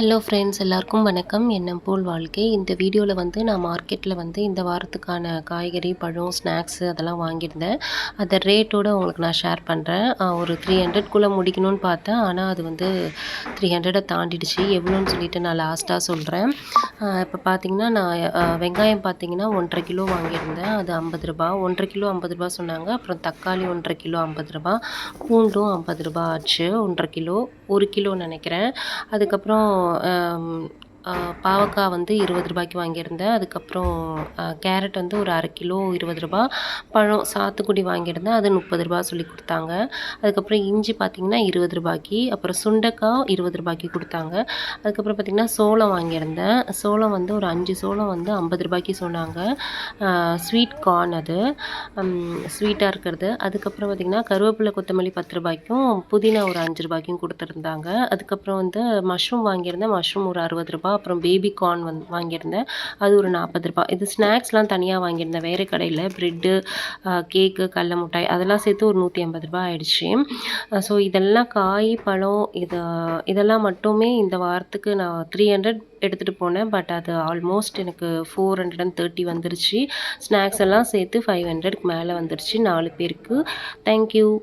Hello friends எல்லாருக்கும் வணக்கம். எண்ணம் போல் வாழ்க்கை. இந்த வீடியோவில் வந்து நான் மார்க்கெட்டில் வந்து இந்த வாரத்துக்கான காய்கறி பழம் ஸ்நாக்ஸு அதெல்லாம் வாங்கியிருந்தேன். அதை ரேட்டோடு உங்களுக்கு நான் ஷேர் பண்ணுறேன் ஒரு த்ரீ ஹண்ட்ரட்குள்ளே முடிக்கணும்னு பார்த்தேன். ஆனால் அது வந்து த்ரீ ஹண்ட்ரடை தாண்டிடுச்சு. எவ்வளோன்னு சொல்லிட்டு நான் லாஸ்ட்டாக சொல்கிறேன் இப்போ பார்த்தீங்கன்னா நான் வெங்காயம் பார்த்தீங்கன்னா ஒன்றரை கிலோ வாங்கியிருந்தேன். அது ஐம்பது ரூபா. ஒன்றரை கிலோ ஐம்பது ரூபா சொன்னாங்க. அப்புறம் தக்காளி ஒன்றரை கிலோ ஐம்பது ரூபா. பூண்டும் ஐம்பது ரூபா ஆச்சு. ஒன்றரை கிலோ ஒரு கிலோ நினைக்கிறேன். அதுக்கப்புறம் um, பாவக்காய் வந்து இருபது ரூபாய்க்கு வாங்கியிருந்தேன். அதுக்கப்புறம் கேரட் வந்து ஒரு அரை கிலோ இருபது ரூபா. பழம் சாத்துக்குடி வாங்கியிருந்தேன். அது முப்பது ரூபா சொல்லி கொடுத்தாங்க. அதுக்கப்புறம் இஞ்சி பார்த்திங்கன்னா இருபது ரூபாய்க்கு. அப்புறம் சுண்டைக்காய் இருபது ரூபாய்க்கு கொடுத்தாங்க. அதுக்கப்புறம் பார்த்திங்கன்னா சோளம் வாங்கியிருந்தேன். சோளம் வந்து ஒரு அஞ்சு சோளம் வந்து ஐம்பது ரூபாய்க்கு சொன்னாங்க. ஸ்வீட் கார்ன் அது. ஸ்வீட்டாக இருக்கிறது. அதுக்கப்புறம் பார்த்திங்கன்னா கருவேப்பிலை கொத்தமல்லி பத்து ரூபாய்க்கும் புதினா ஒரு அஞ்சு ரூபாய்க்கும் கொடுத்துருந்தாங்க. அதுக்கப்புறம் வந்து மஷ்ரூம் வாங்கியிருந்தேன். மஷ்ரூம் ஒரு அறுபது ரூபா. அப்புறம் பேபி கார்ன் வந்து வாங்கியிருந்தேன். அது ஒரு நாற்பது ரூபா. இது ஸ்நாக்ஸ்லாம் தனியாக வாங்கியிருந்தேன். வேறு கடையில் ப்ரெட்டு கேக்கு கடல மிட்டாய் அதெல்லாம் சேர்த்து ஒரு நூற்றி ஐம்பது ரூபா ஆயிடுச்சு. ஸோ இதெல்லாம் காய் பழம் இது இதெல்லாம் மட்டுமே இந்த வாரத்துக்கு நான் த்ரீ ஹண்ட்ரட் எடுத்துகிட்டு போனேன். பட் அது ஆல்மோஸ்ட் எனக்கு ஃபோர் ஹண்ட்ரட் அண்ட் தேர்ட்டி வந்துருச்சு. ஸ்நாக்ஸ் எல்லாம் சேர்த்து ஃபைவ் ஹண்ட்ரட்க்கு மேலே வந்துருச்சு. நாலு பேருக்கு. தேங்க்யூ